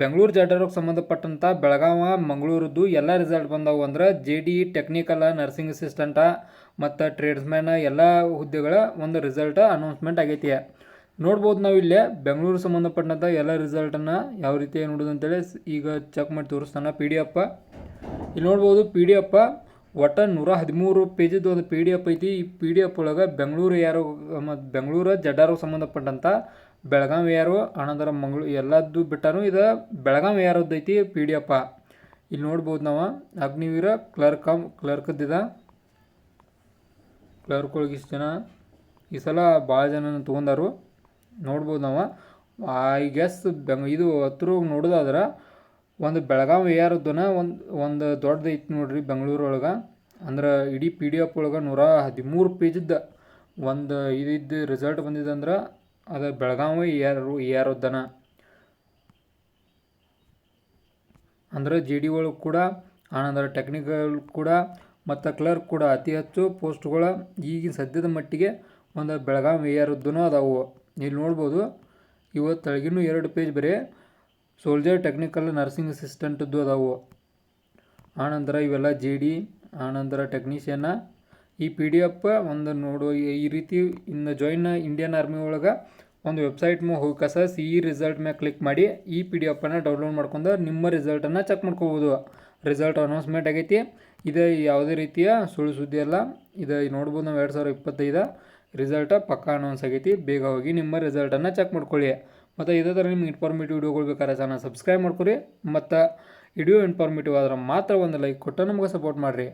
ಬೆಂಗಳೂರು ಜಡ್ಡರ್ಗೆ ಸಂಬಂಧಪಟ್ಟಂಥ ಬೆಳಗಾವ, ಮಂಗಳೂರದ್ದು ಎಲ್ಲ ರಿಸಲ್ಟ್ ಬಂದವು ಅಂದ್ರೆ J D technical nursing assistant ಮತ್ತು ಟ್ರೇಡ್ಸ್ಮ್ಯಾನ ಎಲ್ಲ ಹುದ್ದೆಗಳ ಒಂದು ರಿಸಲ್ಟ್ ಅನೌನ್ಸ್ಮೆಂಟ್ ಆಗೈತಿ. ನೋಡ್ಬೋದು ನಾವು ಇಲ್ಲೇ ಬೆಂಗಳೂರು ಸಂಬಂಧಪಟ್ಟಂಥ ಎಲ್ಲ ರಿಸಲ್ಟನ್ನು ಯಾವ ರೀತಿ ನೋಡೋದು ಅಂತೇಳಿ ಈಗ ಚೆಕ್ ಮಾಡಿ ತೋರಿಸ್ತಾನೆ ಪಿ ಡಿ ಎಪ್ಪ ಇಲ್ಲಿ ನೋಡ್ಬೋದು ಪಿ ಡಿ ಎಪ್ಪ ಒಟ್ಟು ನೂರ ಹದಿಮೂರು ಪೇಜಿದ್ದು ಒಂದು ಪಿ ಡಿ ಎಫ್ ಐತಿ. ಈ ಪಿ ಡಿ ಎಫ್ ಒಳಗೆ ಬೆಂಗಳೂರು ಯಾರು ಮತ್ತು ಬೆಂಗಳೂರು ಜಡ್ಡಾರೋಗ ಸಂಬಂಧಪಟ್ಟಂಥ ಬೆಳಗಾವಿ ಯಾರು ಅನಂತರ ಮಂಗಳೂರು ಎಲ್ಲದ್ದು ಬಿಟ್ಟಾರು ಇದು ಬೆಳಗಾವಿ ಯಾರದ್ದೈತಿ ಪಿ ಡಿ ಎಫ್ ಇಲ್ಲಿ ನೋಡ್ಬೋದು ನಾವು, ಅಗ್ನಿವೀರ, ಕ್ಲರ್ಕ್ ಕ್ಲರ್ಕ್ದಿದ ಕ್ಲರ್ಕ್ ಒಳಗೆ ಇಷ್ಟು ಜನ, ಈ ಸಲ ಭಾಳ ಜನ ತೊಗೊಂಡಾರು. ನೋಡ್ಬೋದು ನಾವು ಐ ಗೆಸ್ ಬೆಂಗ್, ಇದು ಹತ್ರ ನೋಡೋದಾದ್ರೆ, ಒಂದು ಬೆಳಗಾವಿ ಯಾರದ್ದನ ಒಂದು ಒಂದು ದೊಡ್ಡದೈತಿ ನೋಡ್ರಿ ಬೆಂಗಳೂರು ಒಳಗೆ. ಅಂದ್ರೆ ಇಡೀ ಪಿ ಡಿ ಎಫ್ ಒಳಗೆ ನೂರ ಹದಿಮೂರು ಪೇಜಿದ್ದ ಒಂದು ಇದಿದ್ದು ರಿಸಲ್ಟ್ ಬಂದಿದೆ ಅಂದ್ರೆ ಅದು ಬೆಳಗಾವಿ ಏರು ಏರೋದನ ಅಂದ್ರೆ ಜಿ ಡಿ ಒಳಗೆ ಕೂಡ, ಆನಂದರ ಟೆಕ್ನಿಕಲ್ ಕೂಡ, ಮತ್ತು ಕ್ಲರ್ಕ್ ಕೂಡ ಅತಿ ಹೆಚ್ಚು ಪೋಸ್ಟ್ಗಳ ಈಗಿನ ಸದ್ಯದ ಮಟ್ಟಿಗೆ ಒಂದು ಬೆಳಗಾವಿ ಯಾರದ್ದೂ ಅದಾವು. ಇಲ್ಲಿ ನೋಡ್ಬೋದು ಇವತ್ತು ತೆಳಗಿನೂ ಎರಡು ಪೇಜ್ ಬರೀ ಸೋಲ್ಜರ್ ಟೆಕ್ನಿಕಲ್ ನರ್ಸಿಂಗ್ ಅಸಿಸ್ಟೆಂಟದ್ದು ಅದಾವು. ಆನಂತರ ಇವೆಲ್ಲ ಜೆ ಡಿ ಆನಂತರ ಟೆಕ್ನಿಷಿಯನ್ನ ಈ ಪಿ ಡಿ ಎಫ್ ಒಂದು ನೋಡುವ ಈ ರೀತಿ ಇನ್ನು ಜಾಯಿನ್ ಇಂಡಿಯನ್ ಆರ್ಮಿ ಒಳಗೆ ಒಂದು ವೆಬ್ಸೈಟ್ ಮೂ ಹೋಗಿ ಕಸ ಸಿ ಇ ರಿಸಲ್ಟ್ ಮೇಲೆ ಕ್ಲಿಕ್ ಮಾಡಿ, ಈ ಪಿ ಡಿ ಎಫನ್ನು ಡೌನ್ಲೋಡ್ ಮಾಡ್ಕೊಂಡು ನಿಮ್ಮ ರಿಸಲ್ಟನ್ನು ಚೆಕ್ ಮಾಡ್ಕೋಬೋದು. ರಿಸಲ್ಟ್ ಅನೌನ್ಸ್ಮೆಂಟ್ ಆಗೈತಿ. ಇದು ಯಾವುದೇ ರೀತಿಯ ಸುಳ್ಳು ಸುದ್ದಿ ಅಲ್ಲ. ಇದು ನೋಡ್ಬೋದು ನಾವು ಎರಡು ಸಾವಿರ ಇಪ್ಪತ್ತೈದು. ರಿಸಲ್ಟ ಪಕ್ಕಾ ಅನೌನ್ಸ್ ಆಗೈತಿ. ಬೇಗ ಹೋಗಿ ನಿಮ್ಮ ರಿಸಲ್ಟನ್ನು ಚೆಕ್ ಮಾಡ್ಕೊಳ್ಳಿ. ಮತ್ತು ಇದೇ ಥರ ನಿಮ್ಗೆ ಇನ್ಫಾರ್ಮೇಟಿವ್ ವಿಡಿಯೋಗಳು ಬೇಕಾದ್ರೆ ಚಾನಲ್ ಸಬ್ಸ್ಕ್ರೈಬ್ ಮಾಡ್ಕೊರಿ. ಮತ್ತು ವಿಡಿಯೋ ಇನ್ಫಾರ್ಮೇಟಿವ್ ಆದ್ರೆ ಮಾತ್ರ ಒಂದು ಲೈಕ್ ಕೊಟ್ಟು ನಮ್ಗೆ ಸಪೋರ್ಟ್ ಮಾಡಿರಿ.